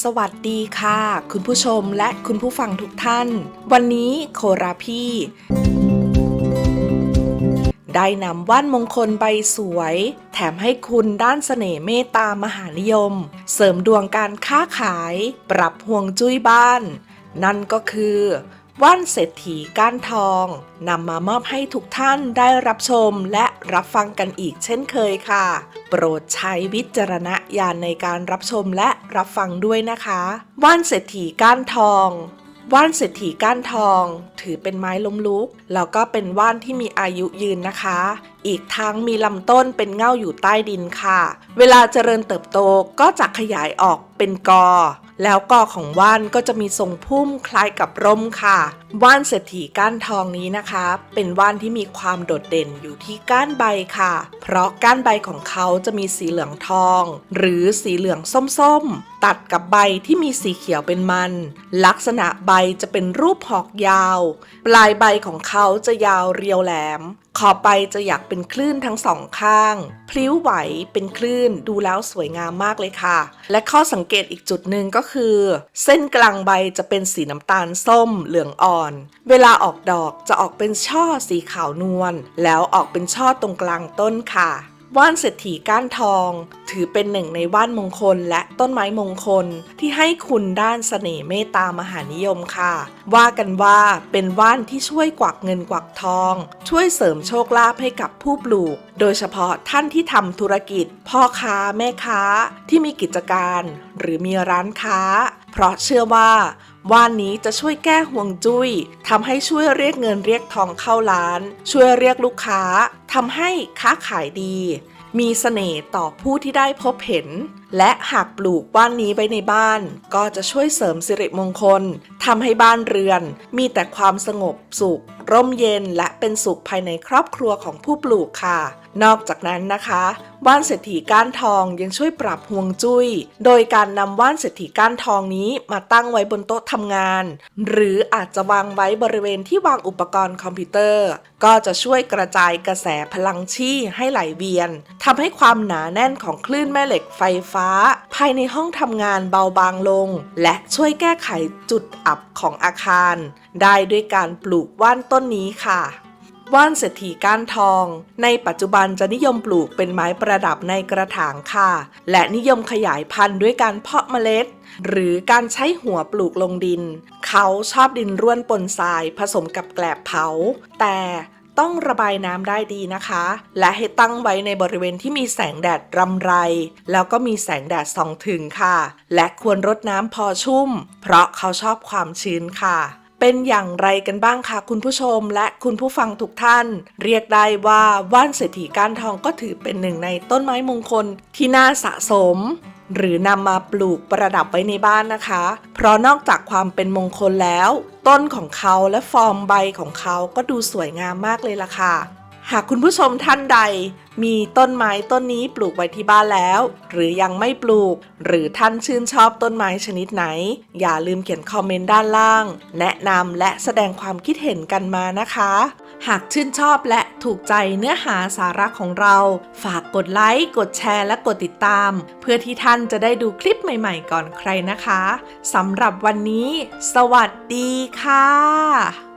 สวัสดีค่ะ คุณผู้ชมและคุณผู้ฟังทุกท่าน วันนี้โคราพี่ ได้นำว่านมงคลใบสวย แถมให้คุณด้านเสน่ห์เมตตามหานิยม เสริมดวงการค้าขาย ปรับห่วงจุ้ยบ้าน นั่นก็คือว่านเศรษฐีก้านทองนำมามอบให้ทุกท่านได้รับชมและ รับฟังกันอีกเช่นเคยค่ะ โปรดใช้วิจารณญาณในการรับชมและรับฟังด้วยนะคะว่านเศรษฐีก้านทองว่านเศรษฐีก้านทอง ถือเป็นไม้ล้มลุก แล้วก็เป็นว่านที่มีอายุยืนนะคะ อีกทั้งมีลำต้นเป็นเง่าอยู่ใต้ดินค่ะ เวลาเจริญเติบโตก็จะขยายออกเป็นกอ แล้วกอของว่านก็จะมีทรงพุ่มคล้ายกับร่มค่ะ ว่านเศรษฐีก้านทองนี้นะคะ เป็นว่านที่มีความโดดเด่นอยู่ที่ก้านใบค่ะ เพราะก้านใบของเขาจะมีสีเหลืองทอง หรือสีเหลืองส้มๆ ตัดกับใบที่มีสีเขียวเป็นมัน ลักษณะใบจะเป็นรูปหอกยาว ปลายใบของเขาจะยาวเรียวแหลม อไปจะอยากเป็นคลื่นทั้งสองข้าง พลิ้วไหวเป็นคลื่นดูแล้วสวยงามมากเลยค่ะ และข้อสังเกตอีกจุดหนึ่งก็คือ เส้นกลางใบจะเป็นสีน้ำตาลส้มเหลืองอ่อน เวลาออกดอกจะออกเป็นช่อสีขาวนวลแล้วออกเป็นช่อตรงกลางต้นค่ะ ว่านเศรษฐีก้านทอง ถือเป็นหนึ่งในว่านมงคลและต้นไม้มงคลที่ให้คุณด้านเสน่ห์เมตตามหานิยมค่ะ ว่ากันว่าเป็นว่านที่ช่วยกวักเงินกวักทอง ช่วยเสริมโชคลาภให้กับผู้ปลูก โดยเฉพาะท่านที่ทำธุรกิจ พ่อค้าแม่ค้าที่มีกิจการ หรือมีร้านค้า เพราะเชื่อว่า ว่านนี้จะช่วยแก้ห่วงจุ้ยทำให้ช่วยเรียกเงินเรียกทองเข้าร้าน ช่วยเรียกลูกค้าทำให้ค้าขายดี มีเสน่ห์ต่อผู้ที่ได้พบเห็น และหากปลูกว่านนี้ไว้ในบ้าน ก็จะช่วยเสริมสิริมงคลทำให้บ้านเรือน มีแต่ความสงบสุข ร่มเย็นและเป็นสุขภายในครอบครัวของผู้ปลูกค่ะ นอกจากนั้นนะคะ ว่านเศรษฐีก้านทองยังช่วยปรับห่วงจุ้ย โดยการนำว่านเศรษฐีก้านทองนี้มาตั้งไว้บนโต๊ะทำงาน หรืออาจจะวางไว้บริเวณที่วางอุปกรณ์คอมพิวเตอร์ ก็จะช่วยกระจายกระแสพลังชี่ให้ไหลเวียนทำให้ความหนาแน่นของคลื่นแม่เหล็กไฟฟ้า ภายในห้องทำงานเบาบางลง และช่วยแก้ไขจุดอับของอาคาร ได้ด้วยการปลูกว่านต้นนี้ค่ะ ว่านเศรษฐีก้านทอง ในปัจจุบันจะนิยมปลูกเป็นไม้ประดับในกระถางค่ะ และนิยมขยายพันธุ์ด้วยการเพาะเมล็ด หรือการใช้หัวปลูกลงดิน เขาชอบดินร่วนปนทรายผสมกับแกลบเผา แต่ต้องระบายน้ำได้ดีนะคะ และให้ตั้งไว้ในบริเวณที่มีแสงแดดรำไร แล้วก็มีแสงแดดส่องถึงค่ะ และควรรดน้ำพอชุ่ม เพราะเขาชอบความชื้นค่ะ เป็นอย่างไรกันบ้างคะคุณผู้ชมและคุณผู้ฟังทุกท่าน เรียกได้ว่าว่านเศรษฐีก้านทองก็ถือเป็นหนึ่งในต้นไม้มงคลที่น่าสะสม หรือนำมาปลูกประดับไว้ในบ้านนะคะ เพราะนอกจากความเป็นมงคลแล้ว ต้นของเขาและฟอร์มใบของเขาก็ดูสวยงามมากเลยล่ะค่ะ หากคุณผู้ชมท่านใด มีต้นไม้ต้นนี้ปลูกไว้ที่บ้านแล้ว หรือยังไม่ปลูก หรือท่านชื่นชอบต้นไม้ชนิดไหน อย่าลืมเขียนคอมเมนต์ด้านล่าง แนะนำและแสดงความคิดเห็นกันมานะคะ หากชื่นชอบและถูกใจเนื้อหาสาระของเรา ฝากกดไลค์กดแชร์และกดติดตาม เพื่อที่ท่านจะได้ดูคลิปใหม่ๆก่อนใครนะคะสำหรับวันนี้ สวัสดีค่ะ